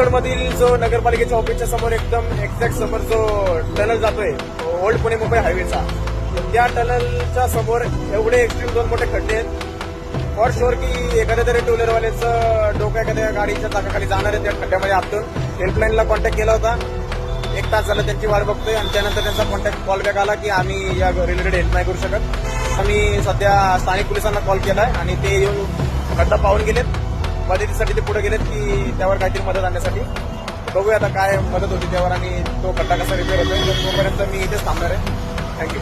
मधील जो नगरपालिकेच्या ऑफिसच्या समोर एकदम एक्झॅक्ट समोर जो टनल जातोय ओल्ड पुणे मुंबई हायवेचा त्या टनलच्या समोर एवढे एक्स्ट्रीम दोन मोठे खड्डे आहेत. फॉर शुअर की एखाद्या तरी टू व्हीलरवाल्याचं डोकं एखाद्या गाडीच्या चाकाखाली जाणार आहे त्या खड्ड्यामध्ये आपण हेल्पलाईनला कॉन्टॅक्ट केला होता. एक तास झाला त्यांची वाट बघतोय आणि त्यानंतर त्यांचा कॉन्टॅक्ट कॉल बॅक आला की आम्ही या रिलेटेड हेल्प नाही करू शकत. आम्ही सध्या स्थानिक पोलिसांना कॉल केलाय आणि ते येऊन खड्डा पाहून गेलेत. मदतीसाठी ते पुढे गेलेत की त्यावर काहीतरी मदत आणण्यासाठी. बघूया आता काय मदत होती त्यावर आणि तो खड्डा कसा रिपेअर होतोय. तोपर्यंत मी इथेच थांबणार आहे. थँक्यू